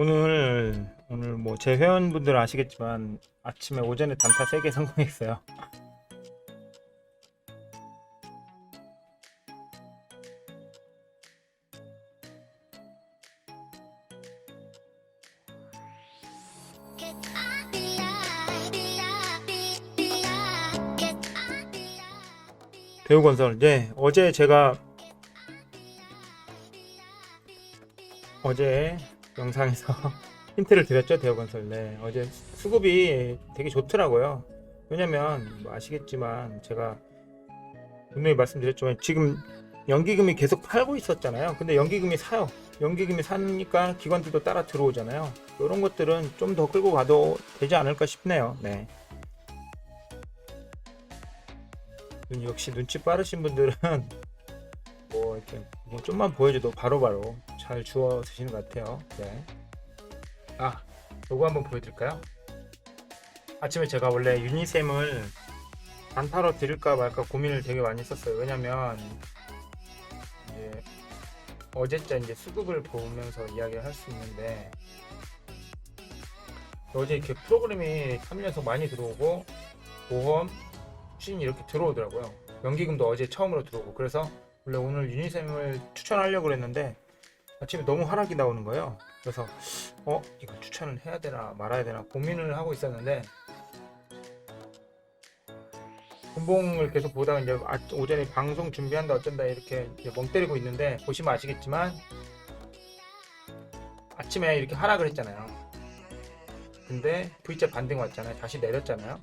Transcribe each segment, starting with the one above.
오늘 오늘 뭐 제 회원분들 아시겠지만 아침에 오전에 단타 3개 성공했어요. 배우건설. 네, 어제 제가 어제 영상에서 힌트를 드렸죠 대우건설. 네, 어제 수급이 되게 좋더라고요. 왜냐면 뭐 아시겠지만 제가 분명히 말씀드렸지만 지금 연기금이 계속 팔고 있었잖아요. 근데 연기금이 사요. 연기금이 사니까 기관들도 따라 들어오잖아요. 이런 것들은 좀 더 끌고 가도 되지 않을까 싶네요. 네. 눈- 역시 눈치 빠르신 분들은 뭐 이렇게 뭐 좀만 보여줘도 바로바로 잘 주워 드시는 것 같아요. 네. 아, 요거 한번 보여드릴까요? 아침에 제가 원래 유니셈을 단타로 드릴까 말까 고민을 되게 많이 했었어요. 왜냐면 이제 어제자 이제 수급을 보면서 이야기를 할 수 있는데 어제 이렇게 프로그램이 3년속 많이 들어오고 보험, 수신이 이렇게 들어오더라고요. 연기금도 어제 처음으로 들어오고 그래서 원래 오늘 유니셈을 추천하려고 그랬는데 아침에 너무 하락이 나오는 거예요. 그래서 어 이거 추천을 해야 되나 말아야 되나 고민을 하고 있었는데 분봉을 계속 보다가 이제 아- 오전에 방송 준비한다 어쩐다 이렇게 멍 때리고 있는데 보시면 아시겠지만 아침에 이렇게 하락을 했잖아요. 근데 V자 반등 왔잖아요. 다시 내렸잖아요.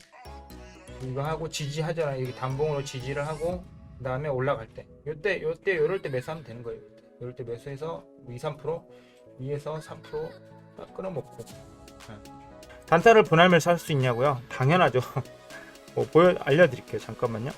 이거 하고 지지하잖아요. 이게 단봉으로 지지를 하고 그 다음에 올라갈 때 요때 요때 요럴 때 매수하면 되는 거예요. 요럴 때 매수해서 2, 3% 위에서 3%딱 끊어먹고 네. 단타를 분할매수 할 수 있냐고요? 당연하죠. 뭐 보여 알려드릴게요. 잠깐만요.